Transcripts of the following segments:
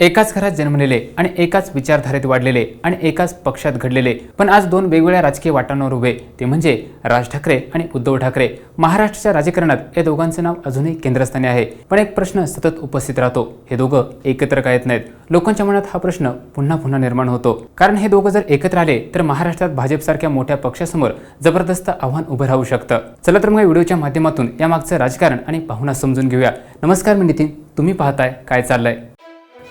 एकाच घरात जन्मलेले आणि एकाच विचारधारेत वाढलेले आणि एकाच पक्षात घडलेले. पण आज दोन वेगवेगळ्या राजकीय वाटांवर उभे. ते म्हणजे राज ठाकरे आणि उद्धव ठाकरे. महाराष्ट्राच्या राजकारणात या दोघांचं नाव अजूनही केंद्रस्थानी आहे. पण एक प्रश्न सतत उपस्थित राहतो. हे दोघं एकत्र का येत नाहीत? लोकांच्या मनात हा प्रश्न पुन्हा पुन्हा निर्माण होतो. कारण हे दोघं जर एकत्र आले तर महाराष्ट्रात भाजपसारख्या मोठ्या पक्षासमोर जबरदस्त आव्हान उभं राहू शकतं. चला तर मग व्हिडिओच्या माध्यमातून या मागचं राजकारण आणि भावना समजून घेऊया. नमस्कार मी नितीन. तुम्ही पाहताय काय चाललंय?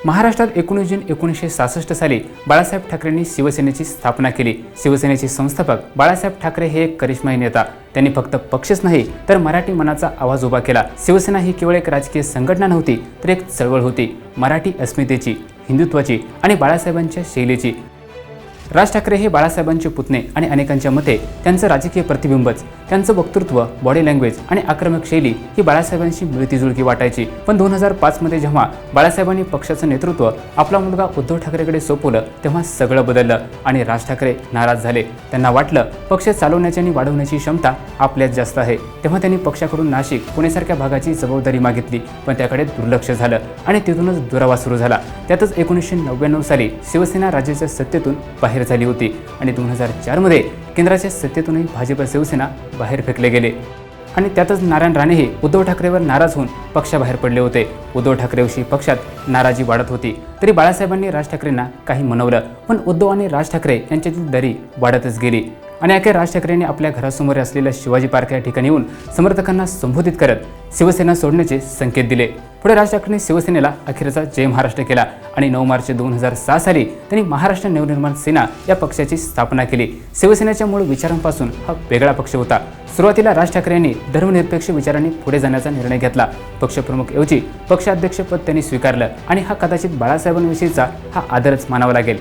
महाराष्ट्रात एकोणीस जून एकोणीसशे सहासष्ट साली बाळासाहेब ठाकरेंनी शिवसेनेची स्थापना केली. शिवसेनेचे संस्थापक बाळासाहेब ठाकरे हे एक करिश्माई नेता. त्यांनी फक्त पक्षच नाही तर मराठी मनाचा आवाज उभा केला. शिवसेना ही केवळ एक राजकीय संघटना नव्हती तर एक चळवळ होती. मराठी अस्मितेची हिंदुत्वाची आणि बाळासाहेबांच्या शैलीची. राज ठाकरे हे बाळासाहेबांचे पुतणे आणि अनेकांच्या मते त्यांचं राजकीय प्रतिबिंबच. त्यांचं वक्तृत्व बॉडी लँग्वेज आणि आक्रमक शैली ही बाळासाहेबांशी मिळतीजुळकी वाटायची. पण दोन हजार पाचमध्ये जेव्हा बाळासाहेबांनी पक्षाचं नेतृत्व आपला मुलगा उद्धव ठाकरेकडे सोपवलं तेव्हा सगळं बदललं आणि राज ठाकरे नाराज झाले. त्यांना वाटलं पक्ष चालवण्याची आणि वाढवण्याची क्षमता आपल्यात जास्त आहे. तेव्हा त्यांनी पक्षाकडून नाशिक पुणेसारख्या भागाची जबाबदारी मागितली. पण त्याकडे दुर्लक्ष झालं आणि तिथूनच दुरावा सुरू झाला. त्यातच एकोणीसशे नव्याण्णव साली शिवसेना राज्याच्या सत्तेतून बाहेर झाली होती आणि दोन हजार चारमध्ये केंद्राच्या सत्तेतूनही भाजप शिवसेना बाहेर फेकले गेले. आणि त्यातच नारायण राणेही उद्धव ठाकरेवर नाराज होऊन पक्षाबाहेर पडले होते. उद्धव ठाकरेविषयी पक्षात नाराजी वाढत होती. तरी बाळासाहेबांनी राज ठाकरेंना काही मनवलं पण उद्धव आणि राज ठाकरे यांच्यातील दरी वाढतच गेली. आणि अखेर राज ठाकरेंनी आपल्या घरासमोर असलेल्या शिवाजी पार्क या ठिकाणी येऊन समर्थकांना संबोधित करत शिवसेना सोडण्याचे संकेत दिले. पुढे राज ठाकरेंनी शिवसेनेला अखेरचा जय महाराष्ट्र केला आणि नऊ मार्च दोन हजार सहा साली त्यांनी महाराष्ट्र नवनिर्माण सेना या पक्षाची स्थापना केली. शिवसेनेच्या मूळ विचारांपासून हा वेगळा पक्ष होता. सुरुवातीला राज ठाकरे यांनी धर्मनिरपेक्ष विचारांनी पुढे जाण्याचा निर्णय घेतला. पक्षप्रमुख ऐवजी पक्षाध्यक्षपद त्यांनी स्वीकारलं आणि हा कदाचित बाळासाहेबांविषयीचा हा आदरच मानावा लागेल.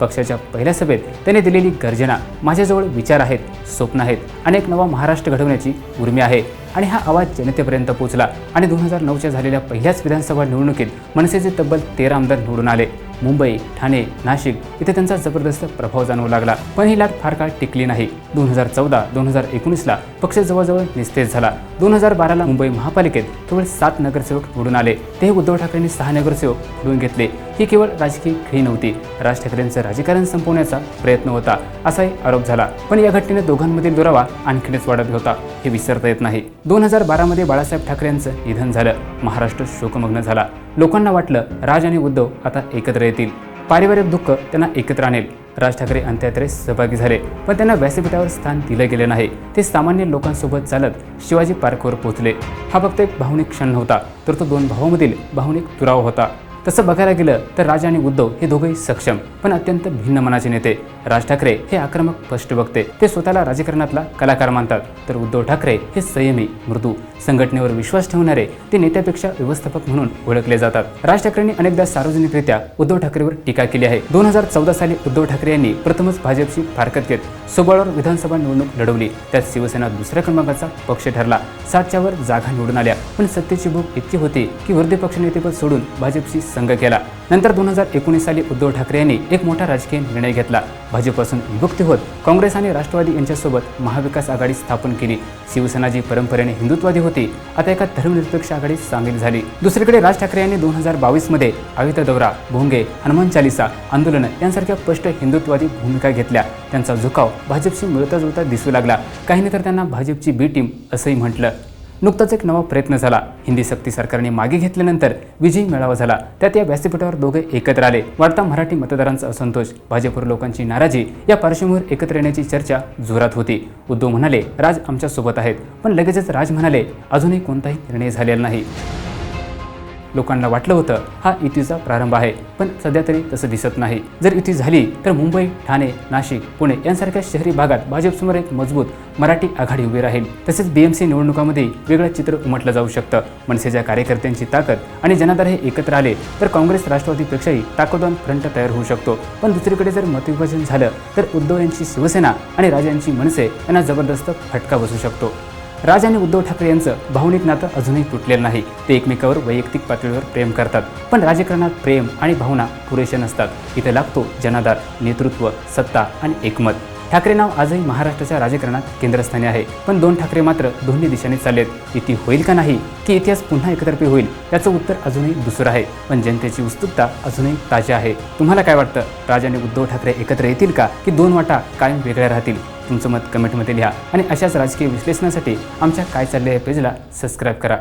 पक्षाच्या पहिल्या सभेत त्यांनी दिलेली गर्जना माझ्याजवळ विचार आहेत स्वप्न आहेत आणि एक नवा महाराष्ट्र घडवण्याची उर्मी आहे. आणि हा आवाज जनतेपर्यंत पोहोचला आणि दोन हजार नऊच्या झालेल्या पहिल्याच विधानसभा निवडणुकीत मनसेचे तब्बल तेरा आमदार निवडून आले. मुंबई ठाणे नाशिक इथे त्यांचा जबरदस्त प्रभाव जाणवू लागला. पण ही लाट फार काळ टिकली नाही. दोन हजार चौदा दोन हजार एकोणीसला पक्ष जवळजवळ निस्तेज झाला. दोन हजार बाराला मुंबई महापालिकेत केवळ सात नगरसेवक निवडून आले. ते उद्धव ठाकरेंनी सहा नगरसेवक निवडून घेतले. ही केवळ राजकीय खेळी नव्हती. राज ठाकरेंचं राजकारण संपवण्याचा प्रयत्न होता असाही आरोप झाला. पण या घटनेने दोघांमधील दुरावा आणखीनच वाढत होता हे विसरता येत नाही. दोन हजार बारामध्ये बाळासाहेब ठाकरेंचं निधन झालं. महाराष्ट्र शोकमग्न झाला. लोकांना वाटलं राज आणि उद्धव आता एकत्र येतील. पारिवारिक दुःख त्यांना एकत्र आणेल. राज ठाकरे अंत्ययात्रेत सहभागी झाले पण त्यांना व्यासपीठावर स्थान दिलं गेलं नाही. ते सामान्य लोकांसोबत चालत शिवाजी पार्कवर पोहोचले. हा फक्त एक भावनिक क्षण नव्हता तर तो दोन भावामधील भावनिक दुरावा होता. तसं बघायला गेलं तर राज आणि उद्धव हे दोघेही सक्षम पण अत्यंत भिन्न मनाचे नेते. राज ठाकरे हे आक्रमक स्पष्ट बघते. ते स्वतःला राजकारणातला कलाकार मानतात. तर उद्धव ठाकरे हे संयमी मृदू संघटनेवर विश्वास ठेवणारे ते नेत्यापेक्षा व्यवस्थापक म्हणून ओळखले जातात. राज ठाकरेंनी अनेकदा सार्वजनिकरित्या उद्धव ठाकरेवर टीका केली आहे. दोन हजार चौदा साली उद्धव ठाकरे यांनी प्रथमच भाजपची फारकत घेत सोबळावर विधानसभा निवडणूक लढवली. त्यात शिवसेना दुसऱ्या क्रमांकाचा पक्ष ठरला. सातच्यावर जागा निवडून आल्या. पण सत्तेची भूक इतकी होती की विरोधी पक्षनेतेपद सोडून भाजपशी संघ केला. नंतर दोन हजार एकोणीस साली उद्धव ठाकरे यांनी एक मोठा राजकीय निर्णय घेतला. भाजपपासून विभक्ती होत काँग्रेस आणि राष्ट्रवादी यांच्यासोबत महाविकास आघाडी स्थापन केली. शिवसेना जी परंपरेने हिंदुत्वादी होती. आता एका धर्मनिरपेक्ष आघाडीत सामील झाली. दुसरीकडे राज ठाकरे यांनी दोन हजार बावीसमध्ये आयुध दौरा भोंगे हनुमान चालिसा आंदोलन यांसारख्या स्पष्ट हिंदुत्वादी भूमिका घेतल्या. त्यांचा झुकाव भाजपशी मिळता जुळता दिसू लागला. काहींनी तर त्यांना भाजपची बी टीम असंही म्हटलं. नुकताच एक नवा प्रयत्न झाला. हिंदी सक्ती सरकारने मागे घेतल्यानंतर विजयी मेळावा झाला. त्यात या व्यासपीठावर दोघे एकत्र आले. वाढता मराठी मतदारांचा असंतोष भाजपवर लोकांची नाराजी या पार्श्वभूमीवर एकत्र येण्याची चर्चा जोरात होती. उद्धव म्हणाले राज आमच्यासोबत आहेत. पण लगेचच राज म्हणाले अजूनही कोणताही निर्णय झालेला नाही. लोकांना वाटलं होतं हा युतीचा प्रारंभ आहे. पण सध्या तरी तसं दिसत नाही. जर युती झाली तर मुंबई ठाणे नाशिक पुणे यांसारख्या शहरी भागात भाजपसमोर एक मजबूत मराठी आघाडी उभी राहील. तसेच बीएमसी निवडणुकामध्ये वेगळं चित्र उमटलं जाऊ शकतं. मनसेच्या कार्यकर्त्यांची ताकद आणि जनाधार हे एकत्र आले तर काँग्रेस राष्ट्रवादीपेक्षाही ताकदवान फ्रंट तयार होऊ शकतो. पण दुसरीकडे जर मतविभाजन झालं तर उद्धव यांची शिवसेना आणि राजे यांची मनसे यांना जबरदस्त फटका बसू शकतो. राज आणि उद्धव ठाकरे यांचं भावनिक नातं अजूनही तुटलेलं नाही. ते एकमेकावर वैयक्तिक पातळीवर प्रेम करतात. पण राजकारणात प्रेम आणि भावना पुरेशा नसतात. इथे लागतो जनाधार नेतृत्व सत्ता आणि एकमत. ठाकरे नाव आजही महाराष्ट्राच्या राजकारणात केंद्रस्थानी आहे. पण दोन ठाकरे मात्र दोन्ही दिशांनी चाललेत. युती होईल का नाही? की इतिहास पुन्हा एकतर्फी होईल? याचं उत्तर अजूनही दुसरं आहे. पण जनतेची उत्सुकता अजूनही ताजी आहे. तुम्हाला काय वाटतं? राज आणि उद्धव ठाकरे एकत्र येतील का? की दोन वाटा कायम वेगळ्या राहतील? तुमचं मत कमेंटमध्ये लिहा. आणि अशाच राजकीय विश्लेषणासाठी आमच्या काय चालले या पेजला सबस्क्राईब करा.